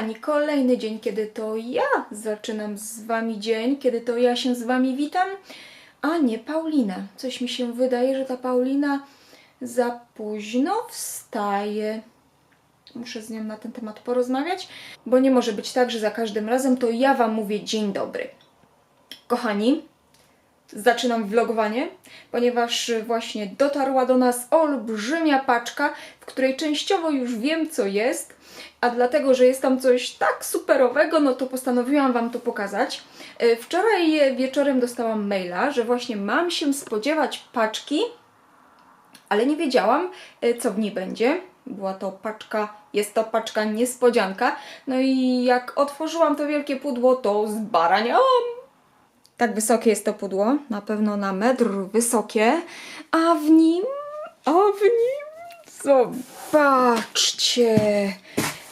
Kochani, kolejny dzień, kiedy to ja zaczynam z Wami dzień, kiedy to ja się z Wami witam, a nie Paulina. Coś mi się wydaje, że ta Paulina za późno wstaje. Muszę z nią na ten temat porozmawiać, bo nie może być tak, że za każdym razem to ja Wam mówię dzień dobry. Kochani, zaczynam vlogowanie, ponieważ właśnie dotarła do nas olbrzymia paczka, w której częściowo już wiem co jest, a dlatego, że jest tam coś tak superowego, no to postanowiłam Wam to pokazać. E, Wczoraj wieczorem dostałam maila, że właśnie mam się spodziewać paczki, ale nie wiedziałam, e, co w niej będzie. Była to paczka, jest to paczka niespodzianka. No i jak otworzyłam to wielkie pudło, to zbaraniałam. Tak wysokie jest to pudło, na pewno na metr wysokie, a w nim, a w nim, zobaczcie,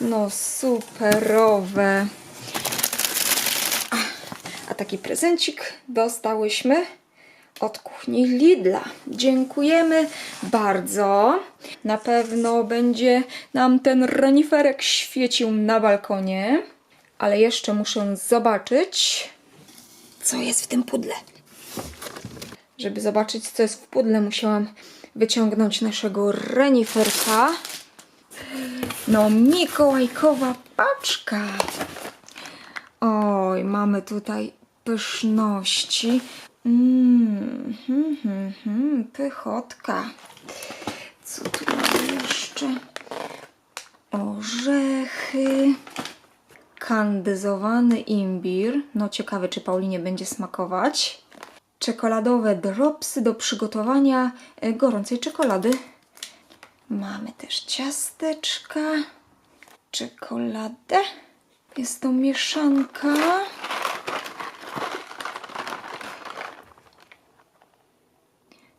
no superowe. A, a taki prezencik dostałyśmy od kuchni Lidla. Dziękujemy bardzo. Na pewno będzie nam ten reniferek świecił na balkonie, ale jeszcze muszę zobaczyć, co jest w tym pudle. Żeby zobaczyć, co jest w pudle, musiałam wyciągnąć naszego reniferka. No, mikołajkowa paczka. Oj, mamy tutaj pyszności. Mmm, hmm, hmm, hmm, pychotka. Co tu mamy jeszcze? Orzechy. Kandyzowany imbir. No ciekawe, czy Paulinie będzie smakować. Czekoladowe dropsy do przygotowania gorącej czekolady. Mamy też ciasteczka, czekoladę. Jest to mieszanka.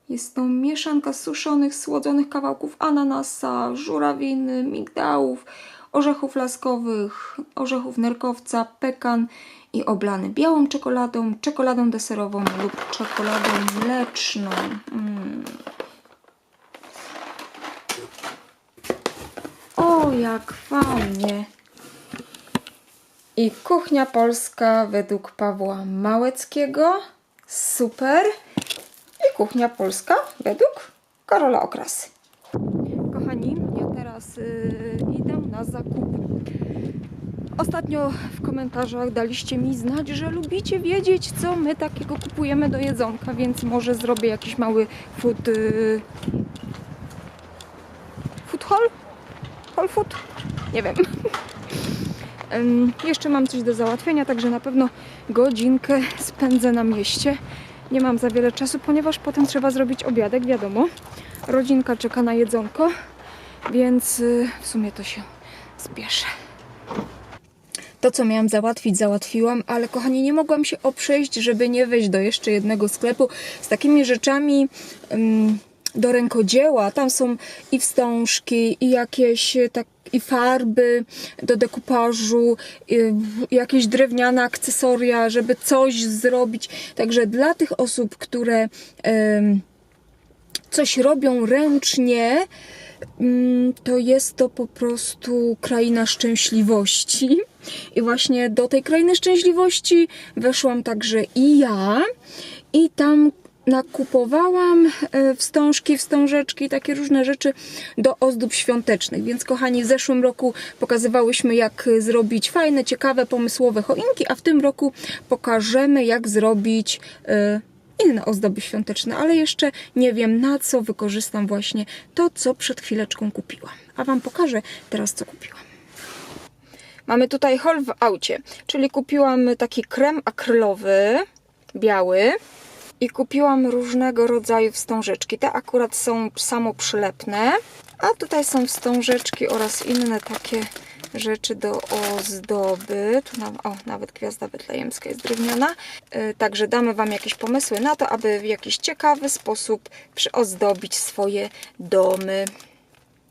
Jest to mieszanka suszonych, słodzonych kawałków ananasa, żurawiny, migdałów, orzechów laskowych, orzechów nerkowca, pekan i oblany białą czekoladą, czekoladą deserową lub czekoladą mleczną. Mm. O, jak fajnie! I kuchnia polska według Pawła Małeckiego. Super. I kuchnia polska według Karola Okrasy. Kochani, ja teraz y, idę na zakupy. Ostatnio w komentarzach daliście mi znać, że lubicie wiedzieć, co my takiego kupujemy do jedzonka, więc może zrobię jakiś mały food... Y, food haul? Haul food? Nie wiem. Em, Jeszcze mam coś do załatwienia, także na pewno godzinkę spędzę na mieście. Nie mam za wiele czasu, ponieważ potem trzeba zrobić obiadek, wiadomo. Rodzinka czeka na jedzonko, więc y, w sumie to się spieszę. To, co miałam załatwić, załatwiłam, ale kochani, nie mogłam się oprzeć, żeby nie wejść do jeszcze jednego sklepu z takimi rzeczami ym, do rękodzieła. Tam są i wstążki, i jakieś e, tak, i farby do dekupażu, i jakieś drewniane akcesoria, żeby coś zrobić. Także dla tych osób, które ym, coś robią ręcznie, to jest to po prostu kraina szczęśliwości. I właśnie do tej krainy szczęśliwości weszłam także i ja. I tam nakupowałam e, wstążki, wstążeczki, takie różne rzeczy do ozdób świątecznych. Więc kochani, w zeszłym roku pokazywałyśmy jak zrobić fajne, ciekawe, pomysłowe choinki, a w tym roku pokażemy jak zrobić e, inne ozdoby świąteczne, ale jeszcze nie wiem na co wykorzystam właśnie to, co przed chwileczką kupiłam. A Wam pokażę teraz, co kupiłam. Mamy tutaj hol w aucie, czyli kupiłam taki krem akrylowy, biały i kupiłam różnego rodzaju wstążeczki. Te akurat są samoprzylepne, a tutaj są wstążeczki oraz inne takie rzeczy do ozdoby. Tu nam, o, nawet gwiazda betlejemska jest drewniana. Yy, także damy Wam jakieś pomysły na to, aby w jakiś ciekawy sposób przyozdobić swoje domy.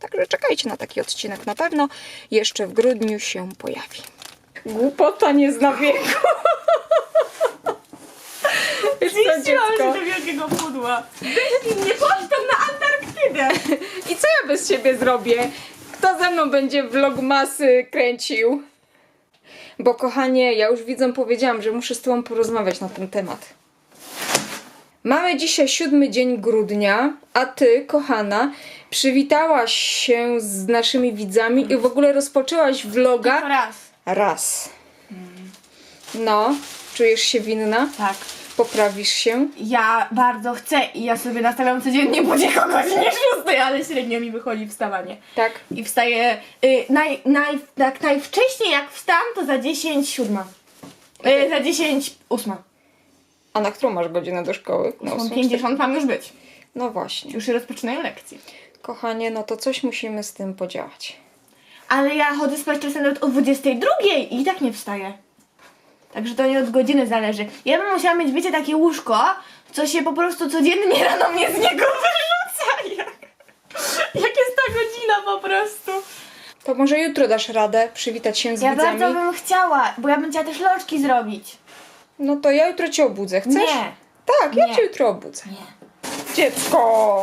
Także czekajcie na taki odcinek. Na pewno jeszcze w grudniu się pojawi. Głupota nie zna wieku. Myślałam, że do wielkiego pudła. Weź mnie, chodź tam na Antarktydę. I co ja bez siebie zrobię? Kto ze mną będzie vlogmasy kręcił? Bo kochanie, ja już widzą powiedziałam, że muszę z tobą porozmawiać na ten temat. Mamy dzisiaj siódmy dzień grudnia, a ty, kochana, przywitałaś się z naszymi widzami i w ogóle rozpoczęłaś vloga raz. raz. No, czujesz się winna? Tak. Poprawisz się? Ja bardzo chcę i ja sobie nastawiam codziennie budzik o godzinie 6, ale średnio mi wychodzi wstawanie. Tak. I wstaję y, naj, naj, tak najwcześniej jak wstam to za 10 siódma. Y, za 10 ósma. A na którą masz godzinę do szkoły? Na ósmą, 50 mam już być. No właśnie. Już się rozpoczynają lekcje. Kochanie, no to coś musimy z tym podziałać. Ale ja chodzę spać czasem nawet o 22 i tak nie wstaję. Także to nie od godziny zależy. Ja bym musiała mieć, wiecie, takie łóżko, co się po prostu codziennie rano mnie z niego wyrzuca. Jak, jak jest ta godzina po prostu. To może jutro dasz radę przywitać się z Ja widzami? bardzo bym chciała, bo ja bym chciała też loczki zrobić. No to ja jutro cię obudzę. Chcesz? Nie. Tak, ja Nie. cię jutro obudzę. Nie. Dziecko!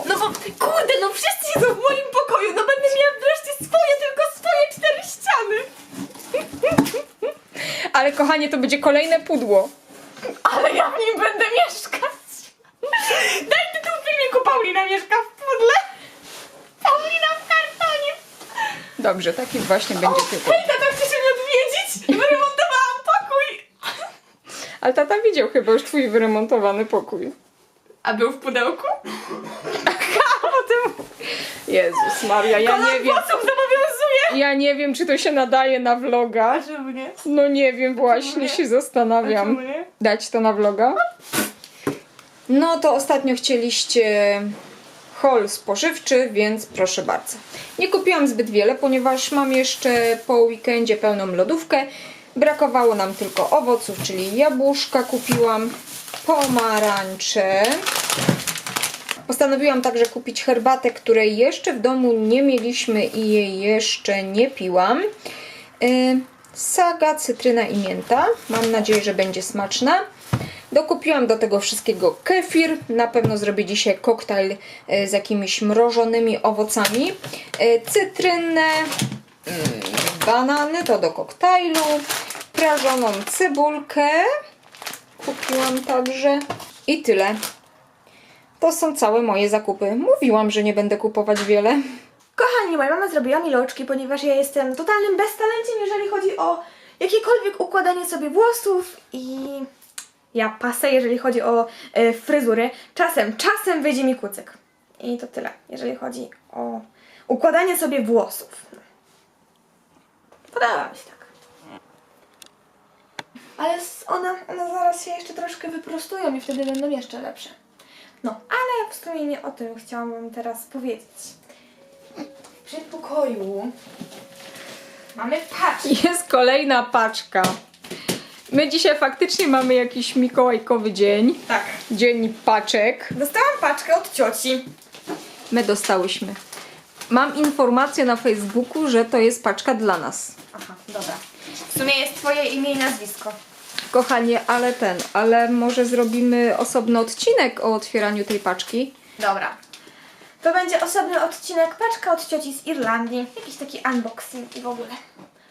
No bo kurde, no wszyscy siedzą w moim pokoju, no będę miała wreszcie swoje, tylko swoje cztery ściany. Ale kochanie, to będzie kolejne pudło. Ale ja w nim będę mieszkać. Daj tytuł filmiku Paulina mieszka w pudle. Paulina w kartonie. Dobrze, taki właśnie będzie tytuł. Hej, tata chce się mnie odwiedzić. Wyremontowałam pokój. Ale tata widział chyba już twój wyremontowany pokój. A był w pudełku? A potem... Jezus Maria, ja nie wiem. Ja nie wiem, czy to się nadaje na vloga. Czemu nie? No nie wiem, właśnie nie? się zastanawiam. czemu nie? Dać to na vloga? No to ostatnio chcieliście haul spożywczy, więc proszę bardzo. Nie kupiłam zbyt wiele, ponieważ mam jeszcze po weekendzie pełną lodówkę. Brakowało nam tylko owoców, czyli jabłuszka kupiłam, pomarańcze. Postanowiłam także kupić herbatę, której jeszcze w domu nie mieliśmy i jej jeszcze nie piłam. Yy, saga, cytryna i mięta. Mam nadzieję, że będzie smaczna. Dokupiłam do tego wszystkiego kefir. Na pewno zrobię dzisiaj koktajl yy, z jakimiś mrożonymi owocami. Yy, cytrynę, banany to do koktajlu. Prażoną cebulkę. Kupiłam także. I tyle. To są całe moje zakupy. Mówiłam, że nie będę kupować wiele. Kochani, moja mama zrobiła mi loczki, ponieważ ja jestem totalnym beztalenciem, jeżeli chodzi o jakiekolwiek układanie sobie włosów i ja pasę, jeżeli chodzi o e, fryzury. Czasem, czasem wyjdzie mi kucyk. I to tyle, jeżeli chodzi o układanie sobie włosów. Podoba mi się tak. Ale one, one zaraz się jeszcze troszkę wyprostują i wtedy będą jeszcze lepsze. No, ale w sumie nie o tym chciałam Wam teraz powiedzieć. W przedpokoju mamy paczkę. Jest kolejna paczka. My dzisiaj faktycznie mamy jakiś mikołajkowy dzień. Tak. Dzień paczek. Dostałam paczkę od cioci. My dostałyśmy. Mam informację na Facebooku, że to jest paczka dla nas. Aha, dobra. W sumie jest Twoje imię i nazwisko. Kochanie, ale ten, ale może zrobimy osobny odcinek o otwieraniu tej paczki. Dobra. To będzie osobny odcinek paczka od cioci z Irlandii. Jakiś taki unboxing i w ogóle.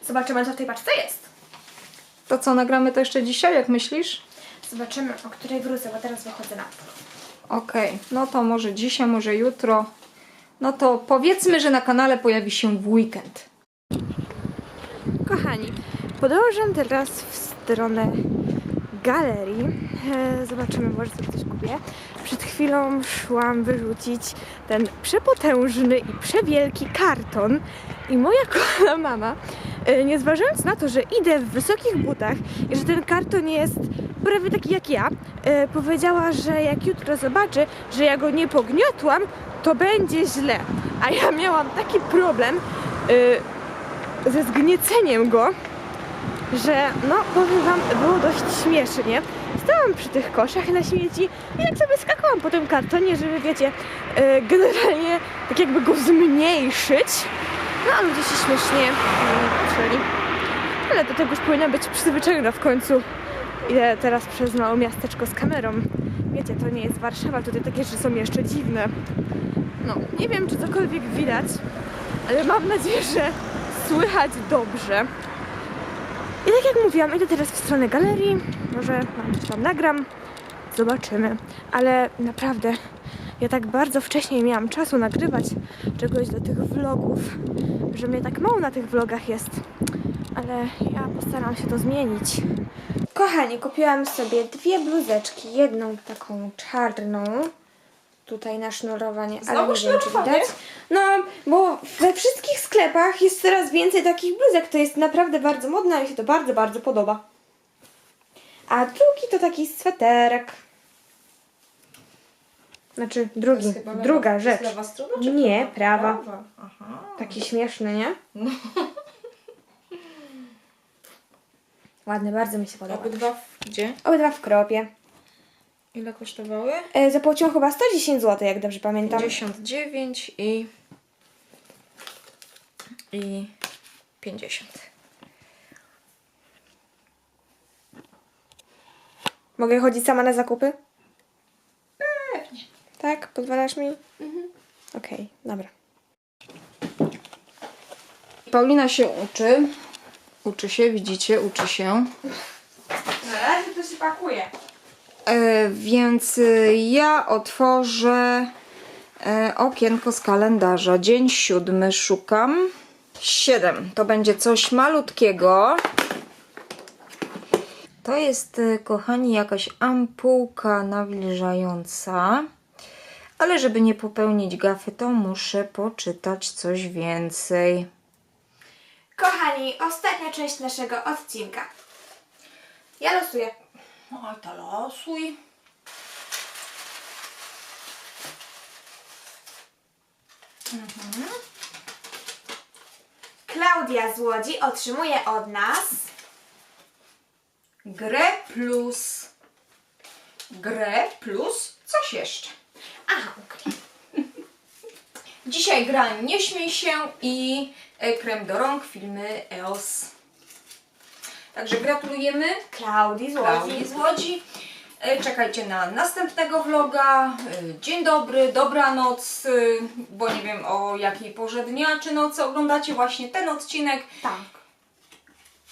Zobaczymy, co w tej paczce jest. To co, nagramy to jeszcze dzisiaj, jak myślisz? Zobaczymy, o której wrócę, bo teraz wychodzę na dwór. Okej, no to może dzisiaj, może jutro. No to powiedzmy, że na kanale pojawi się w weekend. Kochani, podążam teraz w stronę galerii. E, zobaczymy, może sobie coś kupię. Przed chwilą szłam wyrzucić ten przepotężny i przewielki karton i moja kochana mama, e, nie zważając na to, że idę w wysokich butach i że ten karton jest prawie taki jak ja, e, powiedziała, że jak jutro zobaczy, że ja go nie pogniotłam, to będzie źle. A ja miałam taki problem, ze zgnieceniem go, że no powiem wam, było dość śmiesznie. Stałam przy tych koszach na śmieci i tak sobie skakałam po tym kartonie, żeby wiecie, e, generalnie tak jakby go zmniejszyć. No a ludzie się śmiesznie mm, patrzyli. Ale do tego już powinna być przyzwyczajona w końcu. Idę teraz przez małe miasteczko z kamerą. Wiecie, to nie jest Warszawa, tutaj takie rzeczy są jeszcze dziwne. No, nie wiem, czy cokolwiek widać, ale mam nadzieję, że słychać dobrze. I tak jak mówiłam, idę teraz w stronę galerii. Może tam nagram. Zobaczymy. Ale naprawdę, ja tak bardzo wcześniej miałam czasu nagrywać czegoś do tych vlogów, że mnie tak mało na tych vlogach jest. Ale ja postaram się to zmienić. Kochani, kupiłam sobie dwie bluzeczki. Jedną taką czarną. Tutaj na sznurowanie, ale Znowu nie wiem, czy sznurowanie? widać. No, bo we wszystkich sklepach jest coraz więcej takich bluzek. To jest naprawdę bardzo modne, a mi się to bardzo, bardzo podoba. A drugi to taki sweterek. Znaczy, drugi, druga rzecz. lewa strona, czy Nie, prawa. prawa? Aha. Taki śmieszny, nie? Ładny, bardzo mi się podoba. Obydwa w, gdzie? Obydwa w kropie. Ile kosztowały? E, zapłaciłam chyba 110 zł, jak dobrze pamiętam. 59 i... i 50. Mogę chodzić sama na zakupy? Pewnie. Tak? Pozwalasz mi? Okej, dobra. Paulina się uczy. Uczy się, widzicie, uczy się. Na razie to się pakuje. E, więc y, ja otworzę e, okienko z kalendarza. Dzień siódmy szukam. Siedem. To będzie coś malutkiego. To jest, kochani, jakaś ampułka nawilżająca. Ale żeby nie popełnić gafy, to muszę poczytać coś więcej. Kochani, ostatnia część naszego odcinka. Ja losuję. No, to losuj. Klaudia z Łodzi otrzymuje od nas Grę plus. Grę plus coś jeszcze. Aha, okej. Dzisiaj gra Nie śmiej się i e, krem do rąk filmy EOS. Także gratulujemy Klaudii z Łodzi. Klaudii z Łodzi. E, Czekajcie na następnego vloga. E, Dzień dobry, dobranoc, e, bo nie wiem o jakiej porze dnia czy nocy oglądacie właśnie ten odcinek. Tak.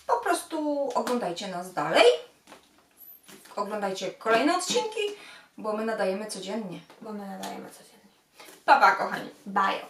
Po prostu oglądajcie nas dalej. Oglądajcie kolejne odcinki, bo my nadajemy codziennie. Bo my nadajemy codziennie. Pa, pa, kochani. Bajo.